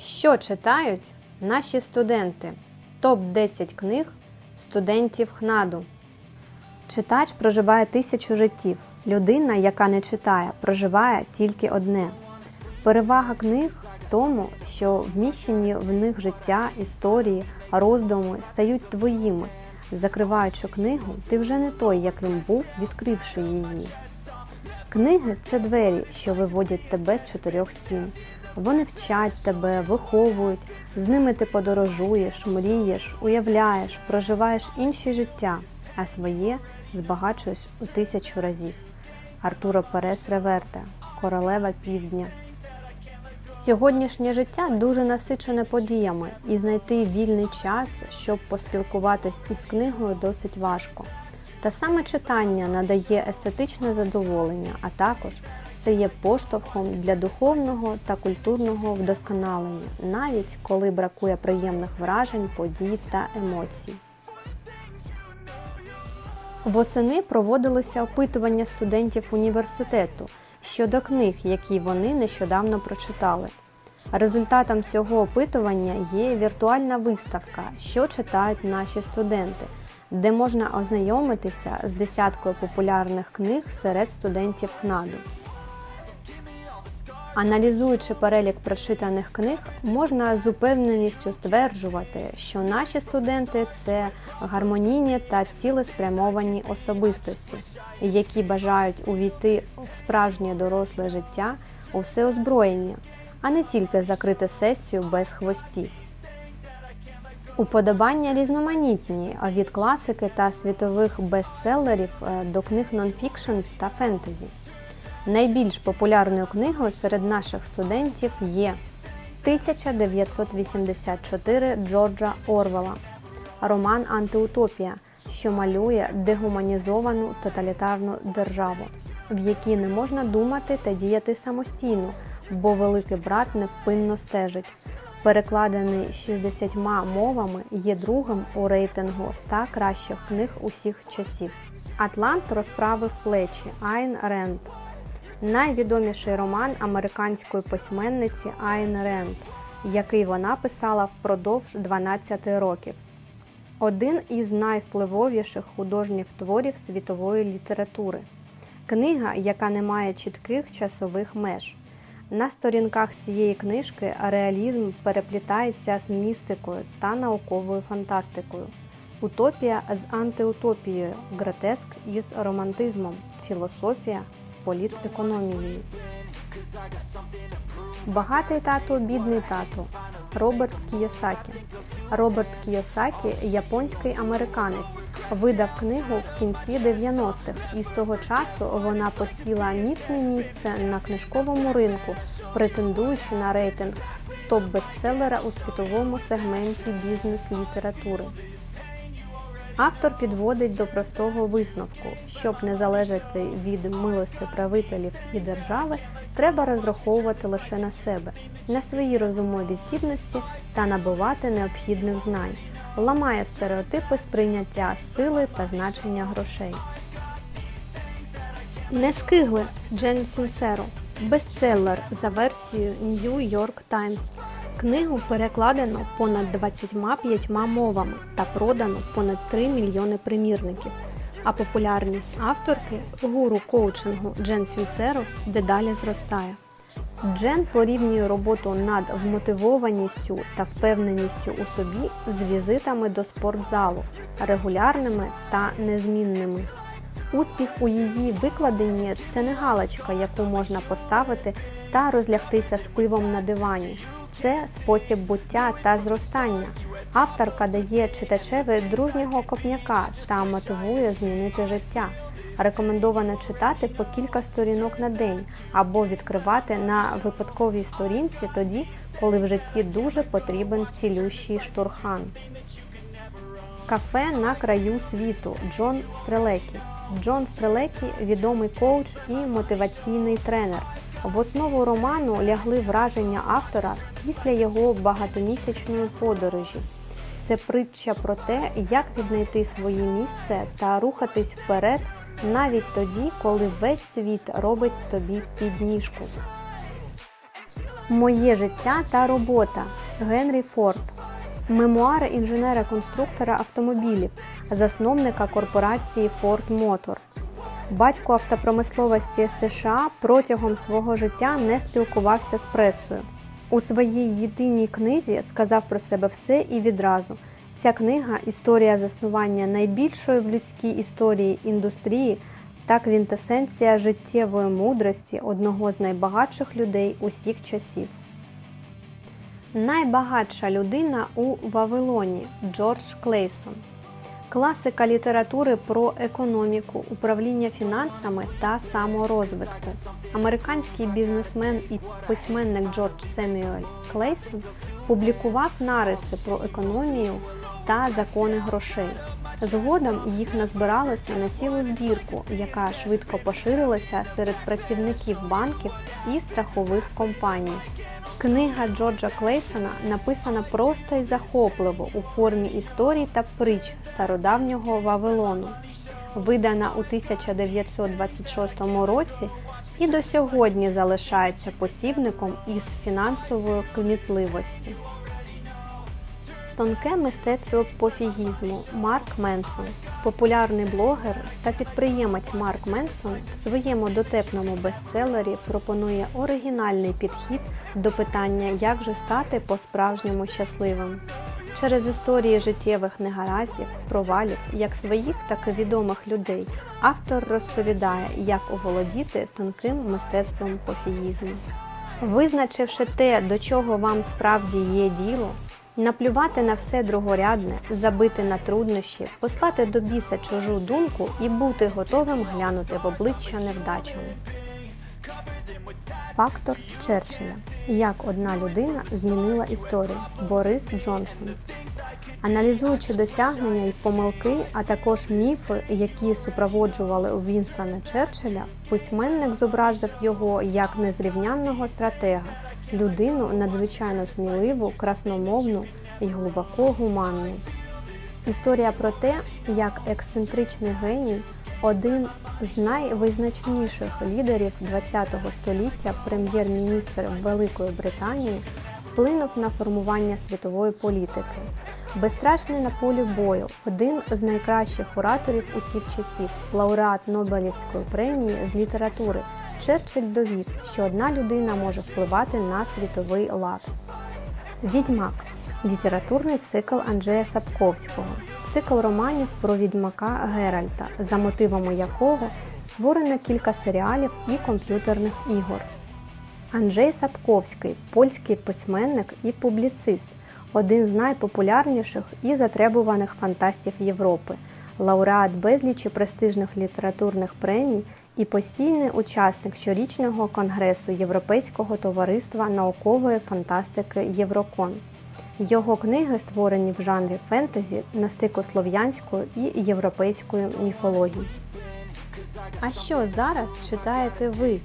Що читають наші студенти? Топ-10 книг студентів ХНАДу. Читач проживає тисячу життів. Людина, яка не читає, проживає тільки одне. Перевага книг в тому, що вміщені в них життя, історії, роздуми стають твоїми. Закриваючи книгу, ти вже не той, яким був, відкривши її. Книги це двері, що виводять тебе з чотирьох стін. Вони вчать тебе, виховують, з ними ти подорожуєш, мрієш, уявляєш, проживаєш інші життя, а своє збагачуєш у тисячу разів. Артуро Перес Реверте, Королева Півдня. Сьогоднішнє життя дуже насичене подіями, і знайти вільний час, щоб поспілкуватись із книгою, досить важко. Та саме читання надає естетичне задоволення, а також стає поштовхом для духовного та культурного вдосконалення, навіть коли бракує приємних вражень, подій та емоцій. Восени проводилися опитування студентів університету щодо книг, які вони нещодавно прочитали. Результатом цього опитування є віртуальна виставка, що читають наші студенти, де можна ознайомитися з десяткою популярних книг серед студентів ХНАДу. Аналізуючи перелік прочитаних книг, можна з упевненістю стверджувати, що наші студенти це гармонійні та цілеспрямовані особистості, які бажають увійти в справжнє доросле життя у всеозброєння, а не тільки закрити сесію без хвостів. Уподобання різноманітні від класики та світових бестселерів е, до книг нонфікшн та фентезі. Найбільш популярною книгою серед наших студентів є 1984 Джорджа Орвела, роман Антиутопія, що малює дегуманізовану тоталітарну державу, в якій не можна думати та діяти самостійно, бо великий брат невпинно стежить. Перекладений 60 мовами, є другим у рейтингу 100 кращих книг усіх часів. Атлант розправив плечі Айн Ренд. Найвідоміший роман американської письменниці Айн Ренд, який вона писала впродовж 12 років. Один із найвпливовіших художніх творів світової літератури. Книга, яка не має чітких часових меж. На сторінках цієї книжки реалізм переплітається з містикою та науковою фантастикою. Утопія з антиутопією, гротеск із романтизмом, філософія з політ-економією. Багатий тато, бідний тато. Роберт Кіосакі. Роберт Кіосакі японський американець. Видав книгу в кінці 90-х, і з того часу вона посіла міцне місце на книжковому ринку, претендуючи на рейтинг топ-бестселера у світовому сегменті бізнес-літератури. Автор підводить до простого висновку, щоб не залежати від милости правителів і держави, треба розраховувати лише на себе, на свої розумові здібності та набувати необхідних знань, ламає стереотипи сприйняття сили та значення грошей. Не скигли Джен Сінсеро. Бестселер за версією New York Times. Книгу перекладено понад 25 мовами та продано понад 3 мільйони примірників. А популярність авторки гуру коучингу Джен Сінсеро дедалі зростає. Джен порівнює роботу над вмотивованістю та впевненістю у собі з візитами до спортзалу, регулярними та незмінними. Успіх у її викладенні це не галочка, яку можна поставити та розлягтися з пивом на дивані. Це спосіб буття та зростання. Авторка дає читачеві дружнього копняка та мотивує змінити життя. Рекомендовано читати по кілька сторінок на день або відкривати на випадковій сторінці тоді, коли в житті дуже потрібен цілющий штурхан. Кафе на краю світу Джон Стрелекі. Джон Стрелекі відомий коуч і мотиваційний тренер. В основу роману лягли враження автора після його багатомісячної подорожі. Це притча про те, як віднайти своє місце та рухатись вперед навіть тоді, коли весь світ робить тобі підніжку. Моє життя та робота Генрі Форд. Мемуари інженера-конструктора автомобілів, засновника корпорації Ford Motor. Батько автопромисловості США протягом свого життя не спілкувався з пресою. У своїй єдиній книзі сказав про себе все і відразу. Ця книга історія заснування найбільшої в людській історії індустрії та квінтесенція життєвої мудрості одного з найбагатших людей усіх часів. Найбагатша людина у Вавилоні Джордж Клейсон. Класика літератури про економіку, управління фінансами та саморозвитку. Американський бізнесмен і письменник Джордж Семюель Клейсон публікував нариси про економію та закони грошей. Згодом їх назбиралося на цілу збірку, яка швидко поширилася серед працівників банків і страхових компаній. Книга Джорджа Клейсона написана просто і захопливо у формі історій та притч стародавнього Вавилону, видана у 1926 році і до сьогодні залишається посібником із фінансової кмітливості. Тонке мистецтво пофігізму Марк Менсон. Популярний блогер та підприємець Марк Менсон в своєму дотепному бестселері пропонує оригінальний підхід до питання, як же стати по-справжньому щасливим. Через історії життєвих негараздів, провалів, як своїх, так і відомих людей, автор розповідає, як оволодіти тонким мистецтвом пофігізму. Визначивши те, до чого вам справді є діло, наплювати на все другорядне, забити на труднощі, послати до біса чужу думку і бути готовим глянути в обличчя невдачами. Фактор Черчилля. Як одна людина змінила історію. Борис Джонсон. Аналізуючи досягнення і помилки, а також міфи, які супроводжували Вінсона Черчилля, письменник зобразив його як незрівнянного стратега, людину надзвичайно сміливу, красномовну і глибоко гуманну. Історія про те, як ексцентричний геній, один з найвизначніших лідерів ХХ століття, прем'єр-міністр Великої Британії, вплинув на формування світової політики. Безстрашний на полі бою, один з найкращих ораторів усіх часів, лауреат Нобелівської премії з літератури, Черчилль довів, що одна людина може впливати на світовий лад. Відьмак літературний цикл Анджея Сапковського, цикл романів про відьмака Геральта, за мотивами якого створено кілька серіалів і комп'ютерних ігор. Анджей Сапковський польський письменник і публіцист, один з найпопулярніших і затребуваних фантастів Європи, лауреат безлічі престижних літературних премій і постійний учасник щорічного конгресу Європейського товариства наукової фантастики Єврокон. Його книги створені в жанрі фентезі на стику слов'янської і європейської міфології. А що зараз читаєте ви?